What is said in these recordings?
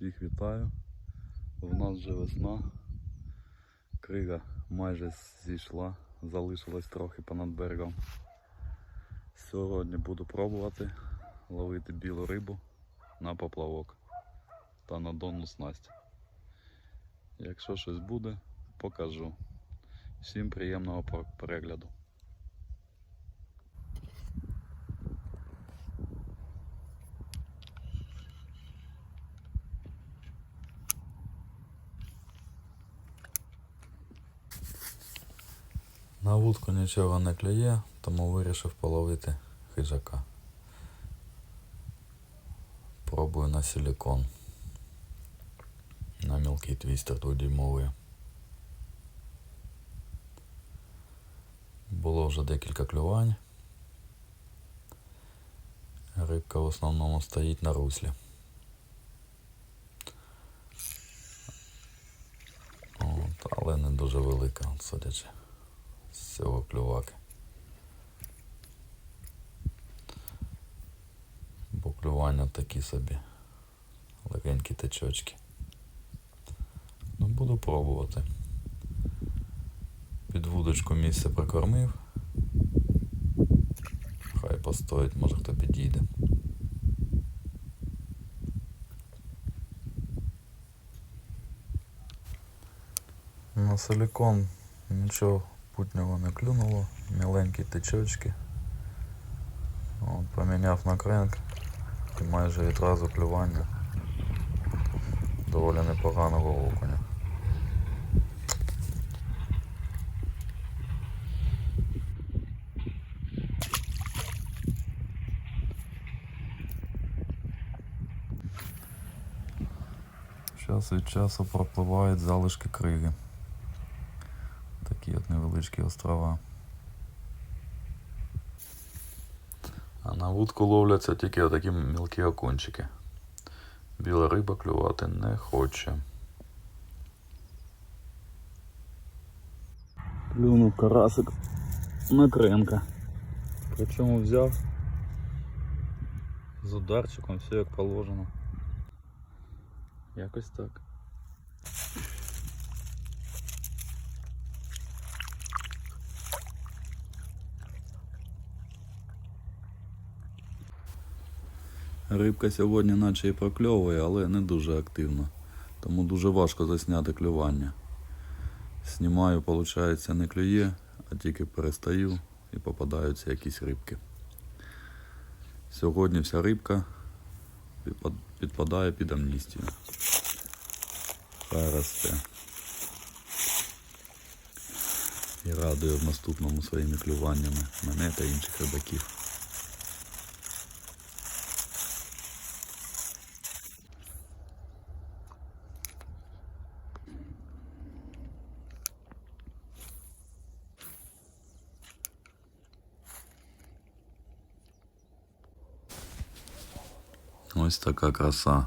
Всіх вітаю. У нас вже весна. Крига майже зійшла, залишилась трохи понад берегом. Сьогодні буду пробувати ловити білу рибу на поплавок та на донну снасть. Якщо щось буде, покажу. Всім приємного перегляду. На вудку нічого не клює, тому вирішив половити хижака. Пробую на силикон. На мілкий твістер дводюймовий. Було вже декілька клювань. Рибка в основному стоїть на руслі. От, але не дуже велика, судячи цього клюваки. Бо клювання такі собі. Легенькі течочки. Ну, буду пробувати. Під вудочку місце прикормив. Хай постоїть, може хто підійде. На силикон нічого путнього не клюнуло, міленькі течочки. От, поміняв на кренк і майже відразу клювання доволі непоганого окуня. Час від часу пропливають залишки криги. Такі невеличкі острова. А на вудку ловляться тільки отакі мілкі окунчики. Біла риба клювати не хоче. Клюнув карасик на кренка. Причому взяв з ударчиком, все як положено. Якось так. Рибка сьогодні наче і прокльовує, але не дуже активно. Тому дуже важко засняти клювання. Знімаю, виходить, не клює, а тільки перестаю і попадаються якісь рибки. Сьогодні вся рибка підпадає під амністію. Хай росте. І радує в наступному своїми клюваннями мене та інших рибаків. Ось така краса.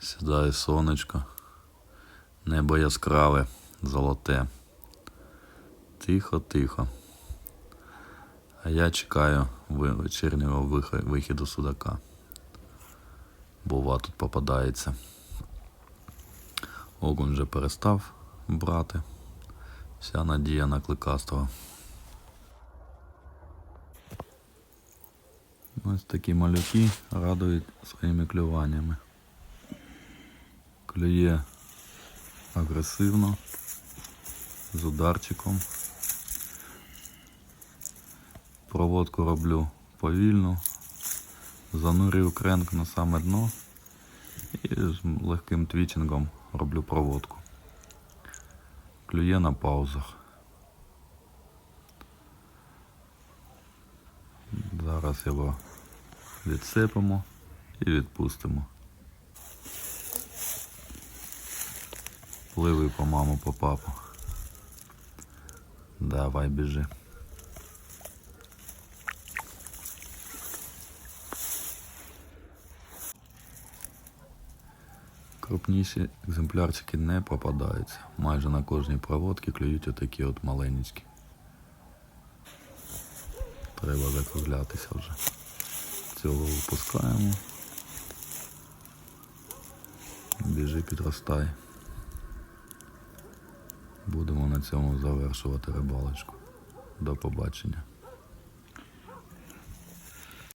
Сідає сонечко. Небо яскраве, золоте. Тихо, тихо. А я чекаю вечірнього вих- вихіду судака. Бува тут попадається. Огонь вже перестав брати. Вся надія на кликастого. Ось такі малюки радують своїми клюваннями. Клює агресивно, з ударчиком. Проводку роблю повільно, занурюю кренк на саме дно і з легким твічингом роблю проводку. Клює на паузах. Зараз його відсипемо і відпустимо. Пливи по маму, по папу. Давай біжи. Крупніші екземплярчики не попадаються. Майже на кожній проводці клюють отакі от маленькі. Треба закруглятися вже. Цього випускаємо. Біжи, підростай. Будемо на цьому завершувати рибалочку. До побачення.